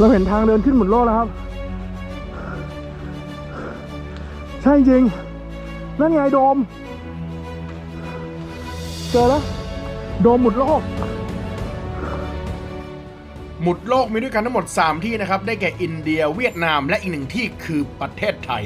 เราเห็นทางเดินขึ้นหมุนโลกแล้วครับ ใช่จริง นั่นไงโดม เจอแล้วโดมหมุนโลก หมุดโลกมีด้วยกันทั้งหมด 3 ที่นะครับ ได้แก่อินเดียเวียดนามและอีกหนึ่งที่คือประเทศไทย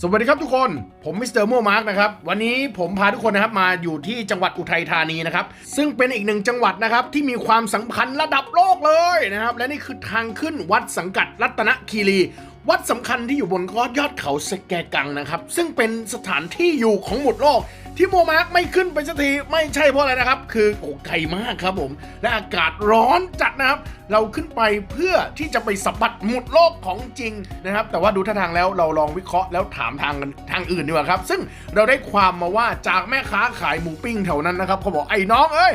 สวัสดีครับทุกคน ผมมิสเตอร์โมมาร์กนะครับ วันนี้ผมพาทุกคนนะครับมาอยู่ที่จังหวัดอุทัยธานีนะครับ ซึ่งเป็นอีกหนึ่งจังหวัดนะครับที่มีความสำคัญระดับโลกเลยนะครับ และนี่คือทางขึ้นวัดสังกัดรัตนคีรี วัดสำคัญที่อยู่บนยอดเขาสแกกังนะครับ ซึ่งเป็นสถานที่อยู่ของหมุดโลกที่โมมาร์กไม่ขึ้นไปสักทีไม่ใช่เพราะอะไรนะครับ คือโอ้ไกลมากครับผม และอากาศร้อนจัดนะครับ เราขึ้นไปเพื่อที่จะไปสัมผัสหมุดโลกของจริงนะครับ แต่ว่าดูท่าทางแล้วเราลองวิเคราะห์แล้วถามทางกันทางอื่นดีกว่าครับ ซึ่งเราได้ความมาว่าจากแม่ค้าขายหมูปิ้งแถวนั้นนะครับเขาบอกไอ้น้องเอ้ย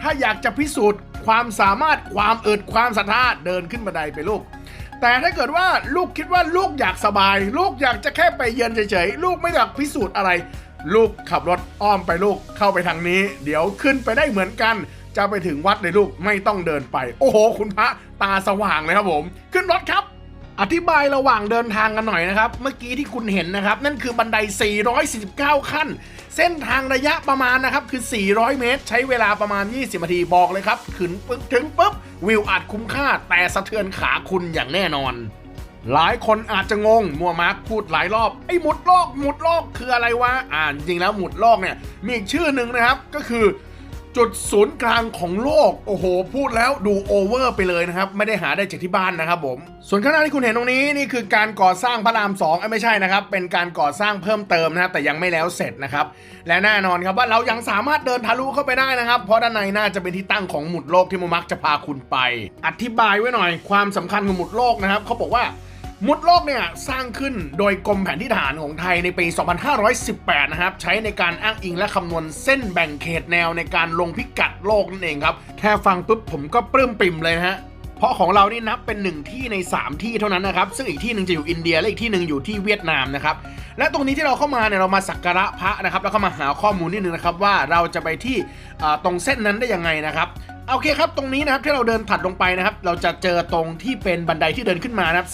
ถ้าอยากจะพิสูจน์ความสามารถความเอึดความศรัทธาเดินขึ้นบันไดไปลูก แต่ถ้าเกิดว่าลูกคิดว่าลูกอยากสบาย ลูกอยากจะแค่ไปเยือนเฉยๆลูกไม่อยากพิสูจน์อะไร ลูกขับรถอ้อมไปลูกเข้าไปทางนี้ เดี๋ยวขึ้นไปได้เหมือนกัน จะไปถึงวัดเลยลูกไม่ต้องเดินไป โอ้โห คุณพระตาสว่างเลยครับผม ขึ้นรถครับ อธิบายระหว่างเดินทางกันหน่อยนะครับ เมื่อกี้ที่คุณเห็นนะครับ นั่นคือบันได 449 ขั้น เส้นทางระยะประมาณนะครับ คือ 400 เมตร ใช้เวลาประมาณ 20 นาทีบอกเลยครับ ขึ้นปึ๊บถึงปุ๊บ วิวอาจคุ้มค่า แต่สะเทือนขาคุณอย่างแน่นอน หลายคนอาจจะงง มัวมาร์คพูดหลายรอบ ไอ้หมุดโลกหมุดโลกคืออะไรวะ อ่านจริงแล้วหมุดโลกเนี่ย มีอีกชื่อหนึ่งนะครับ ก็คือ จุดศูนย์กลางของโลก โอ้โห พูดแล้วดูโอเวอร์ไปเลยนะครับ ไม่ได้หาได้จากที่บ้านนะครับผม ส่วนข้างหน้าที่คุณเห็นตรงนี้นี่คือการก่อสร้างพระรามสองเอ้ยไม่ใช่นะครับ เป็นการก่อสร้างเพิ่มเติมนะครับแต่ยังไม่แล้วเสร็จนะครับ และแน่นอนครับว่าเรายังสามารถเดินทะลุเข้าไปได้นะครับ เพราะด้านในน่าจะเป็นที่ตั้งของหมุดโลกที่โมมักจะพาคุณไป อธิบายไว้หน่อย ความสำคัญของหมุดโลกนะครับเขาบอกว่า มุดโลกเนี่ยสร้างขึ้นโดยกรมแผนที่ทหารของไทยในปี 2518 นะครับ ใช้ในการอ้างอิงและคำนวณเส้นแบ่งเขตแนวในการลงพิกัดโลกนั่นเองครับ แค่ฟังปุ๊บผมก็ปลื้มปิ่มเลยนะฮะเพราะของเรานี่นับเป็นหนึ่งที่ใน 3 ที่เท่านั้นนะครับ ซึ่งอีกที่หนึ่งจะอยู่อินเดียและอีกที่หนึ่งอยู่ที่เวียดนามนะครับและตรงนี้ที่เราเข้ามาเนี่ยเรามาสักการะพระนะครับ แล้วก็มาหาข้อมูลนิดนึงนะครับว่าเราจะไปที่ตรงเส้นนั้นได้ยังไงนะครับ โอเคครับ ตรงนี้นะครับที่เราเดินถัดลงไปนะครับ เราจะเจอตรงที่เป็นบันไดที่เดินขึ้นมานะครับ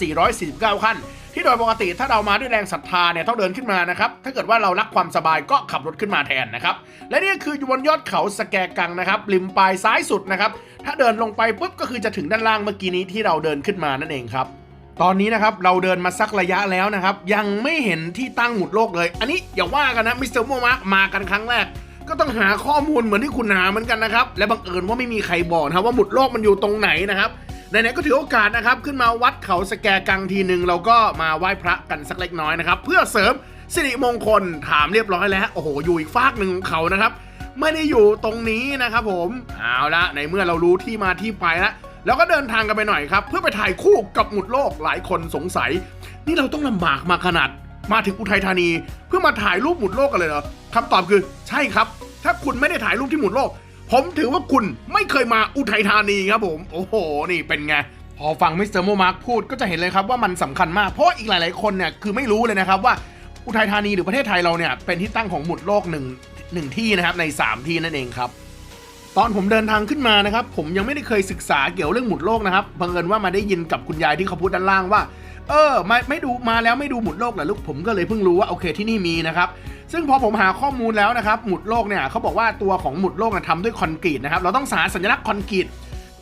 449 ขั้น ที่โดยปกติถ้าเรามาด้วยแรงศรัทธาเนี่ยต้องเดินขึ้นมานะครับ ถ้าเกิดว่าเรารักความสบายก็ขับรถขึ้นมาแทนนะครับ และนี่คืออยู่บนยอดเขาสแกกังนะครับริมปลายซ้ายสุดนะครับ ถ้าเดินลงไปปุ๊บก็คือจะถึงด้านล่างเมื่อกี้นี้ที่เราเดินขึ้นมานั่นเองครับตอนนี้นะครับเราเดินมาสักระยะแล้วนะครับ ยังไม่เห็นที่ตั้งหมุดโลกเลย อันนี้อย่าว่ากันนะมิสเตอร์โมมามากันครั้งแรก ก็ต้องหาข้อมูลเหมือนที่คุณหาเหมือนกันนะครับ และบังเอิญว่าไม่มีใครบอกนะครับว่าหมุดโลกมันอยู่ตรงไหนนะครับไหนๆก็ถือโอกาสนะครับขึ้นมาวัดเขาสแกกังทีหนึ่งเราก็มาไหว้พระกันสักเล็กน้อยนะครับเพื่อเสริมสิริมงคลถามเรียบร้อยแล้ว โอ้โห อยู่อีกฟากหนึ่งของเขานะครับ ไม่ได้อยู่ตรงนี้นะครับผมเอาละในเมื่อเรารู้ที่มาที่ไปแล้วแล้วก็เดินทางกันไปหน่อยครับ เพื่อไปถ่ายคู่กับหมุดโลกหลายคนสงสัย นี่เราต้องลำบากมาขนาด มาถึงอุทัยธานี เพื่อมาถ่ายรูปหมุดโลกกันเลยเหรอคำตอบคือใช่ครับ ถ้าคุณไม่ได้ถ่ายรูปที่หมุดโลก ผมถือว่าคุณไม่เคยมาอุทัยธานีครับผม โอ้โห นี่เป็นไงพอฟังมิสเตอร์โมมาร์กพูดก็จะเห็นเลยครับว่ามันสำคัญมากเพราะอีกหลาย ๆ คนเนี่ยคือไม่รู้เลยนะครับว่าอุทัยธานีหรือประเทศไทยเราเนี่ยเป็นที่ตั้งของหมุดโลกหนึ่งหนึ่งที่นะครับใน 3 ที่นั่นเองครับ ตอนผมเดินทางขึ้นมานะครับ ผมยังไม่ได้เคยศึกษาเกี่ยวเรื่องหมุดโลกนะครับบังเอิญว่ามาได้ยินกับคุณยายที่เขาพูดด้านล่างว่า เออไม่ไม่ดูมาแล้วไม่ดูหมุดโลกเหรอลูกผมก็เลยเพิ่งรู้ว่าโอเคที่นี่มีนะครับซึ่งพอผมหาข้อมูลแล้วนะครับหมุดโลกเนี่ยเขาบอกว่าตัวของหมุดโลกนะทำด้วยคอนกรีตนะครับเราต้องสาสัญลักษณ์คอนกรีต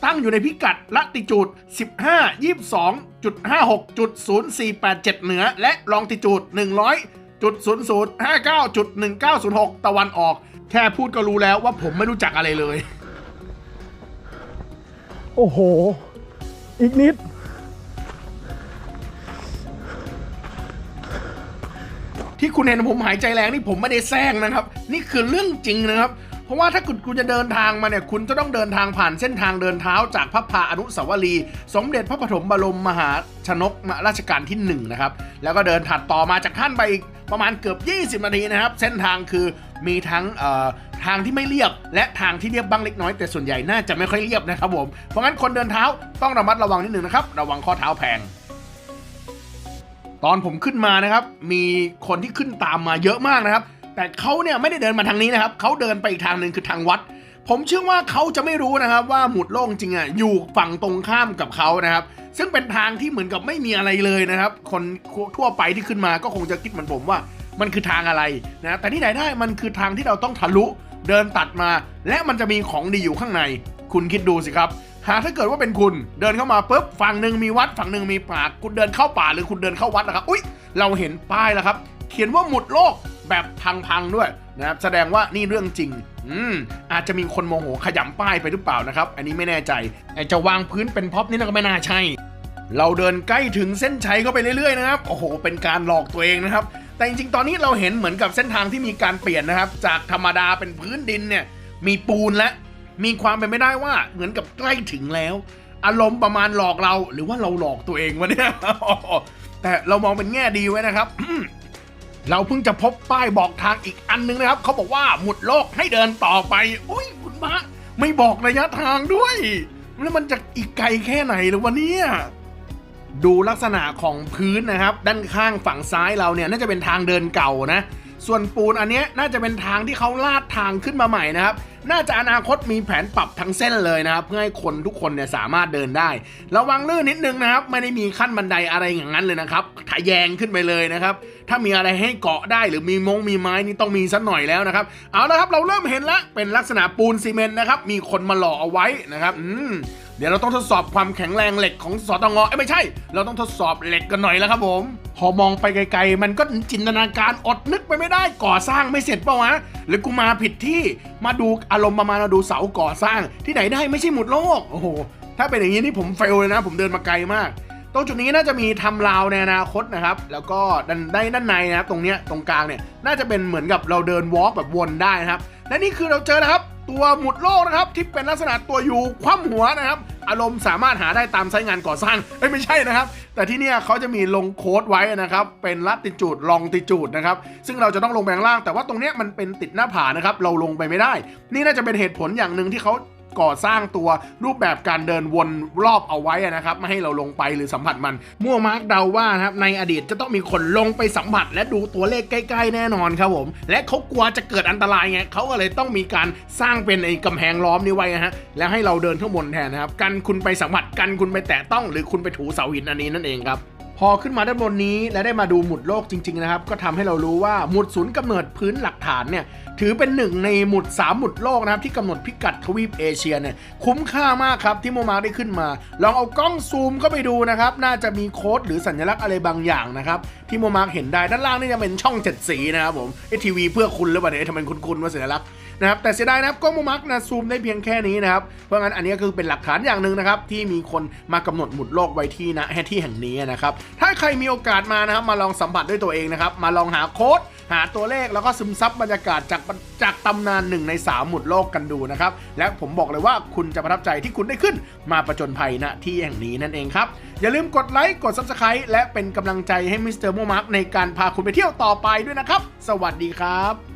ตั้งอยู่ในพิกัดละติจูด 15 22.56.0487 เหนือ และลองติจูด 100.0059.1906 ตะวันออก แค่พูดก็รู้แล้วว่าผมไม่รู้จักอะไรเลย โอ้โห อีกนิด ที่คุณเห็นผมหายใจแรงนี่ผมไม่ได้แซงนะครับ นี่คือเรื่องจริงนะครับ เพราะว่าถ้าคุณคุณจะเดินทางมาเนี่ย คุณจะต้องเดินทางผ่านเส้นทางเดินเท้าจากพระพาอนุสาวรีย์สมเด็จพระปฐมบรมมหาชนกรัชกาลที่หนึ่งนะครับ แล้วก็เดินถัดต่อมาจากท่านไปอีกประมาณเกือบ 20 นาทีนะครับ เส้นทางคือมีทั้งทางที่ไม่เรียบ และทางที่เรียบบ้างเล็กน้อยแต่ส่วนใหญ่น่าจะไม่ค่อยเรียบนะครับผม เพราะงั้นคนเดินเท้าต้องระมัดระวังนิดหนึ่งนะครับ ระวังข้อเท้าแพง ตอนผมขึ้นมานะครับ มีคนที่ขึ้นตามมาเยอะมากนะครับ แต่เขาเนี่ยไม่ได้เดินมาทางนี้นะครับเขาเดินไปอีกทางหนึ่งคือทางวัด ผมเชื่อว่าเขาจะไม่รู้นะครับ ว่าหมุดโลกจริงอะอยู่ฝั่งตรงข้ามกับเขานะครับ ซึ่งเป็นทางที่เหมือนกับไม่มีอะไรเลยนะครับ คนทั่วไปที่ขึ้นมาก็คงจะคิดเหมือนผมว่า มันคือทางอะไรนะแต่ที่ไหนได้มันคือทางที่เราต้องทะลุเดินตัดมา และมันจะมีของดีอยู่ข้างใน คุณคิดดูสิครับ หากถ้าเกิดว่าเป็นคุณเดินเข้ามาปุ๊บฝั่งหนึ่งมีวัดฝั่งหนึ่งมีป่าคุณเดินเข้าป่าหรือคุณเดินเข้าวัดนะครับอุ้ยเราเห็นป้ายแล้วครับ เขียนว่าหมุดโลกแบบพังๆด้วยนะครับแสดงว่านี่เรื่องจริงอืมอาจจะมีคนโมโหขยำป้ายไปหรือเปล่านะครับ อันนี้ไม่แน่ใจไอจะวางพื้นเป็นพ็อปนี่ก็ไม่น่าใช่ เราเดินใกล้ถึงเส้นชัยเข้าไปเรื่อยๆนะครับโอ้โห เป็นการหลอกตัวเองนะครับ แต่จริงๆ ตอนนี้เราเห็นเหมือนกับเส้นทางที่มีการเปลี่ยนนะครับ จากธรรมดาเป็นพื้นดินเนี่ยมีปูนและ มีความเป็นไม่ได้ว่าเหมือนกับใกล้ถึงแล้ว อารมณ์ประมาณหลอกเราหรือว่าเราหลอกตัวเองวะเนี่ยแต่เรามองเป็นแง่ดีไว้นะครับเราเพิ่งจะพบป้ายบอกทางอีกอันนึงนะครับ เขาบอกว่าหมุดโลกให้เดินต่อไปอุ้ยคุณมาไม่บอกระยะทางด้วย แล้วมันจะอีกไกลแค่ไหนหรือวะเนี่ยดูลักษณะของพื้นนะครับ ด้านข้างฝั่งซ้ายเราเนี่ยน่าจะเป็นทางเดินเก่านะ ส่วนปูนอันนี้น่าจะเป็นทางที่เขาลาดทางขึ้นมาใหม่นะครับ น่าจะอนาคตมีแผนปรับทั้งเส้นเลยนะครับ เพื่อให้คนทุกคนเนี่ยสามารถเดินได้ ระวังลื่นนิดนึงนะครับ ไม่ได้มีขั้นบันไดอะไรอย่างนั้นเลยนะครับทะแยงขึ้นไปเลยนะครับ ถ้ามีอะไรให้เกาะได้หรือมีมงมีไม้นี่ต้องมีสักหน่อยแล้วนะครับ เอาละครับเราเริ่มเห็นแล้วเป็นลักษณะปูนซีเมนต์นะครับ มีคนมาหล่อเอาไว้นะครับ อืม เดี๋ยวเราต้องทดสอบความแข็งแรงเหล็กของสตงเอ้ยไม่ใช่ เราต้องทดสอบเหล็กกันหน่อยแล้วครับผม พอมองไปไกลๆ มันก็จินตนาการอดนึกไปไม่ได้ก่อสร้างไม่เสร็จเปล่าวะหรือกูมาผิดที่มาดูอารมณ์ประมาณมาดูเสาก่อสร้างที่ไหนได้ไม่ใช่หมุดโลกโอ้โหถ้าเป็นอย่างนี้นี่ผมเฟลเลยนะ ผมเดินมาไกลมากตรงจุดนี้น่าจะมีทำราวในอนาคตนะครับ แล้วก็ด้านได้ด้านในนะครับ ตรงเนี้ยตรงกลางเนี่ย น่าจะเป็นเหมือนกับเราเดินวอล์กแบบวนได้นะครับ และนี่คือเราเจอนะครับ ตัวหมุดโลกนะครับที่เป็นลักษณะตัวยูคว่ำหัวนะครับ อารมณ์สามารถหาได้ตามไซต์งานก่อสร้างไม่ใช่นะครับ แต่ที่นี่เขาจะมีลงโค้ดไว้นะครับ เป็นลัติจูดลองติจูดนะครับ ซึ่งเราจะต้องลงแปข้างล่าง แต่ว่าตรงนี้มันเป็นติดหน้าผานะครับ เราลงไปไม่ได้ นี่น่าจะเป็นเหตุผลอย่างหนึ่งที่เขา ก่อสร้างตัวรูปแบบการเดินวนรอบเอาไว้นะครับไม่ให้เราลงไปหรือสัมผัสมัน มั่วมาร์กเดาว่านะครับในอดีตจะต้องมีคนลงไปสัมผัส และดูตัวเลขใกล้ ๆ แน่นอนครับผม และเขากลัวจะเกิดอันตรายไงเขาก็เลยต้องมีการสร้างเป็นไอ้กำแพงล้อมนี้ไว้นะฮะแล้วให้เราเดินข้างบนแทนนะครับกันคุณไปสัมผัสกันคุณไปแตะต้อง หรือคุณไปถูเสาหินอันนี้นั่นเองครับ พอขึ้นมาด้านบนนี้และได้มาดูหมุดโลกจริง ๆ นะครับ ก็ทำให้เรารู้ว่าหมุดศูนย์กำเนิดพื้นหลักฐานเนี่ยถือเป็นหนึ่งในหมุด 3 หมุดโลกนะครับ ที่กำหนดพิกัดทวีปเอเชียเนี่ยคุ้มค่ามากครับที่โมมาได้ขึ้นมา ลองเอากล้องซูมเข้าไปดูนะครับ น่าจะมีโค้ดหรือสัญลักษณ์อะไรบางอย่างนะครับ ที่โมมาเห็นได้ด้านล่างนี่จะเป็นช่องเจ็ดสีนะครับผมไอทีวีเพื่อคุณหรือเปล่าเนี่ยทำไมคุณคุณว่าสัญลักษณ์นะครับแต่เสียดายนะครับกล้องโมมักนะซูมได้เพียงแค่นี้นะครับเพราะงั้นอันนี้ก็คือเป็นหลักฐานอย่างหนึ่งนะครับที่มีคนมากำหนดหมุดโลกไว้ที่นะที่แห่งนี้นะครับถ้าใครมีโอกาสมานะครับ มาลองสัมผัสด้วยตัวเองนะครับ มาลองหาโค้ด หาตัวเลขแล้วก็ซึมซับบรรยากาศจากจากตำนานหนึ่งในสามหมุดโลกกันดูนะครับ และผมบอกเลยว่าคุณจะประทับใจที่คุณได้ขึ้นมาประจนภัยณที่แห่งนี้นั่นเองครับ อย่าลืมกดไลค์กด Subscribe และเป็นกำลังใจให้มิสเตอร์โมมาร์กในการพาคุณไปเที่ยวต่อไปด้วยนะครับ สวัสดีครับ